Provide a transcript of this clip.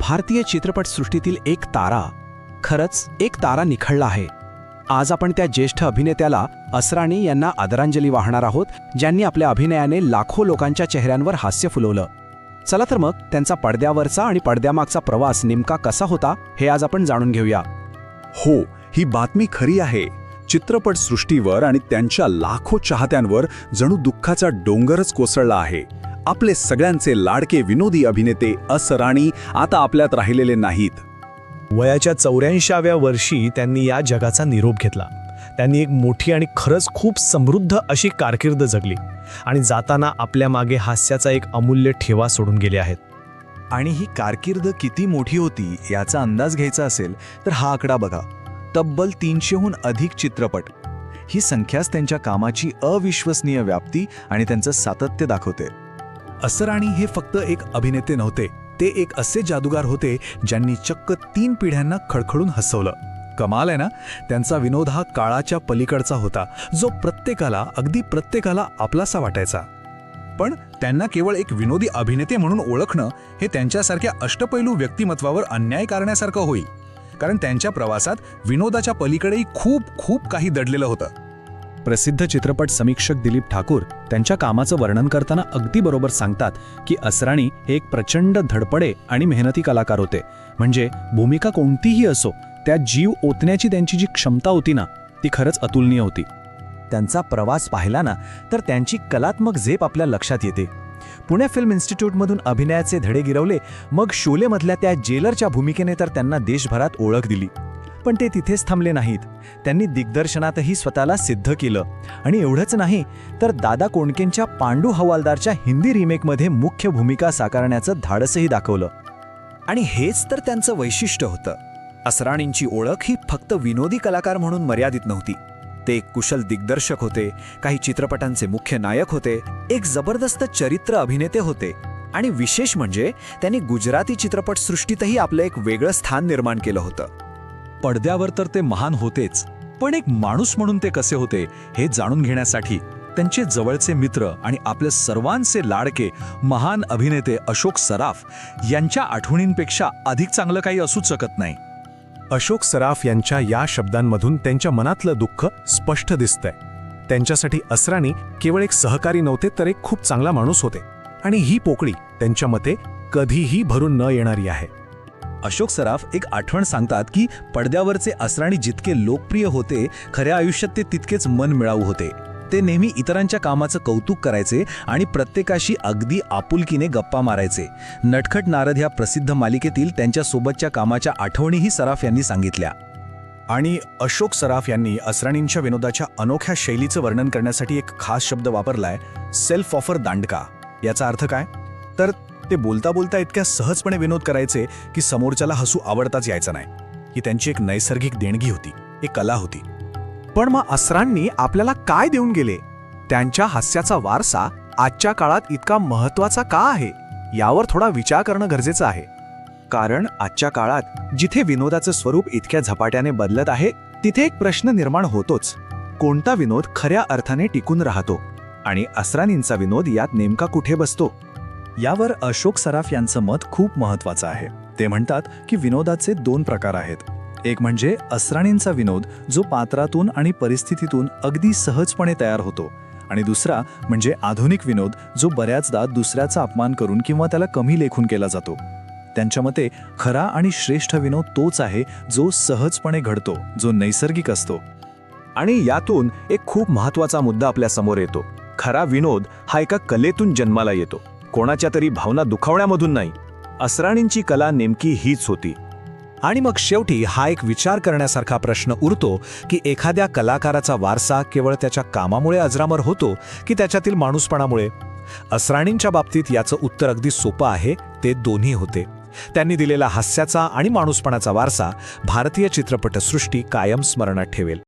भारतीय चित्रपटसृष्टीतील एक तारा खरंच एक तारा निखळला आहे. आज आपण त्या ज्येष्ठ अभिनेत्याला असराणी यांना आदरांजली वाहणार आहोत ज्यांनी आपल्या अभिनयाने लाखो लोकांच्या चेहऱ्यांवर हास्य फुलवलं. चला तर मग त्यांचा पडद्यावरचा आणि पडद्यामागचा प्रवास नेमका कसा होता हे आज आपण जाणून घेऊया. हो ही बातमी खरी आहे. चित्रपटसृष्टीवर आणि त्यांच्या लाखो चाहत्यांवर जणू दुःखाचा डोंगरच कोसळला आहे. आपले सगळ्यांचे लाडके विनोदी अभिनेते असराणी आता आपल्यात राहिलेले नाहीत. वयाच्या चौऱ्याऐंशाव्या वर्षी त्यांनी या जगाचा निरोप घेतला. त्यांनी एक मोठी आणि खरंच खूप समृद्ध अशी कारकीर्द जगली आणि जाताना आपल्या मागे हास्याचा एक अमूल्य ठेवा सोडून गेले आहेत. आणि ही कारकीर्द किती मोठी होती याचा अंदाज घ्यायचा असेल तर हा आकडा बघा. तब्बल तीनशेहून अधिक चित्रपट. ही संख्याच त्यांच्या कामाची अविश्वसनीय व्याप्ती आणि त्यांचं सातत्य दाखवते. असराणी हे फक्त एक अभिनेते नव्हते ते एक असे जादूगार होते ज्यांनी चक्क तीन पिढ्यांना खळखळून हसवलं. कमाल आहे ना? त्यांचा विनोद हा काळाच्या पलीकडचा होता जो प्रत्येकाला अगदी प्रत्येकाला आपलासा वाटायचा. पण त्यांना केवळ एक विनोदी अभिनेते म्हणून ओळखणं हे त्यांच्यासारख्या अष्टपैलू व्यक्तिमत्वावर अन्याय करण्यासारखं होईल कारण त्यांच्या प्रवासात विनोदाच्या पलीकडेही खूप खूप काही दडलेलं होतं. प्रसिद्ध चित्रपट समीक्षक दिलीप ठाकूर त्यांच्या कामाचं वर्णन करताना अगदी बरोबर सांगतात की असराणी हे एक प्रचंड धडपडे आणि मेहनती कलाकार होते. म्हणजे भूमिका कोणतीही असो त्यात जीव ओतण्याची त्यांची जी क्षमता होती ना ती खरंच अतुलनीय होती. त्यांचा प्रवास पाहिला ना तर त्यांची कलात्मक झेप आपल्या लक्षात येते. पुणे फिल्म इन्स्टिट्यूटमधून अभिनयाचे धडे गिरवले मग शोलेमधल्या त्या जेलरच्या भूमिकेने तर त्यांना देशभरात ओळख दिली. पण ते तिथेच थांबले नाहीत. त्यांनी दिग्दर्शनातही स्वतःला सिद्ध केलं. आणि एवढंच नाही तर दादा कोंडकेंच्या पांडू हवालदारच्या हिंदी रिमेकमध्ये मुख्य भूमिका साकारण्याचं धाडसही दाखवलं. आणि हेच तर त्यांचं वैशिष्ट्य होतं. असराणींची ओळख ही फक्त विनोदी कलाकार म्हणून मर्यादित नव्हती. ते एक कुशल दिग्दर्शक होते काही चित्रपटांचे मुख्य नायक होते एक जबरदस्त चरित्र अभिनेते होते. आणि विशेष म्हणजे त्यांनी गुजराती चित्रपटसृष्टीतही आपलं एक वेगळं स्थान निर्माण केलं होतं. पडद्यावर तर ते महान होतेच पण एक माणूस म्हणून ते कसे होते हे जाणून घेण्यासाठी त्यांचे जवळचे मित्र आणि आपले सर्वांचे लाडके महान अभिनेते अशोक सराफ यांच्या आठवणींपेक्षा अधिक चांगलं काही असूच शकत नाही. अशोक सराफ यांच्या या शब्दांमधून त्यांच्या मनातलं दुःख स्पष्ट दिसतंय. त्यांच्यासाठी असराणी केवळ एक सहकारी नव्हते तर एक खूप चांगला माणूस होते. आणि ही पोकळी त्यांच्या मते कधीही भरून न येणारी आहे. अशोक सराफ एक आठवण सांगतात की पडद्यावरचे असराणी जितके लोकप्रिय होते खऱ्या आयुष्यात ते तितकेच मन मिळावू होते. ते नेहमी इतरांच्या कामाचं कौतुक करायचे आणि प्रत्येकाशी अगदी आपुलकीने गप्पा मारायचे. नटखट नारद ह्या प्रसिद्ध मालिकेतील त्यांच्या सोबतच्या कामाच्या आठवणीही सराफ यांनी सांगितल्या. आणि अशोक सराफ यांनी असराणींच्या विनोदाच्या अनोख्या शैलीचं वर्णन करण्यासाठी एक खास शब्द वापरलाय सेल्फ ऑफर दांडका. याचा अर्थ काय? तर ते बोलता बोलता इतक्या सहजपणे विनोद करायचे की समोरच्याला हसू आवडताच यायचं नाही. ही त्यांची एक नैसर्गिक देणगी होती एक कला होती. पण मग असरांनी आपल्याला काय देऊन गेले? त्यांच्या हास्याचा वारसा आजच्या काळात इतका महत्त्वाचा का आहे? यावर थोडा विचार करणं गरजेचं आहे. कारण आजच्या काळात जिथे विनोदाचं स्वरूप इतक्या झपाट्याने बदलत आहे तिथे एक प्रश्न निर्माण होतोच. कोणता विनोद खऱ्या अर्थाने टिकून राहतो? आणि असरानींचा विनोद यात नेमका कुठे बसतो? यावर अशोक सराफ यांचं मत खूप महत्वाचं आहे. ते म्हणतात की विनोदाचे दोन प्रकार आहेत. एक म्हणजे असराणींचा विनोद जो पात्रातून आणि परिस्थितीतून अगदी सहजपणे तयार होतो. आणि दुसरा म्हणजे आधुनिक विनोद जो बऱ्याचदा दुसऱ्याचा अपमान करून किंवा त्याला कमी लेखून केला जातो. त्यांच्या मते खरा आणि श्रेष्ठ विनोद तोच आहे जो सहजपणे घडतो जो नैसर्गिक असतो. आणि यातून एक खूप महत्त्वाचा मुद्दा आपल्यासमोर येतो. खरा विनोद हा एका कलेतून जन्माला येतो. कोणाच्या तरी भावना दुखावण्यामधून नाही. असराणींची कला नेमकी हीच होती. आणि मग शेवटी हा एक विचार करण्यासारखा प्रश्न उरतो की एखाद्या कलाकाराचा वारसा केवळ त्याच्या कामामुळे अजरामर होतो की त्याच्यातील माणूसपणामुळे? असराणींच्या बाबतीत याचं उत्तर अगदी सोपं आहे ते दोन्ही होते. त्यांनी दिलेला हास्याचा आणि माणूसपणाचा वारसा भारतीय चित्रपटसृष्टी कायम स्मरणात ठेवेल.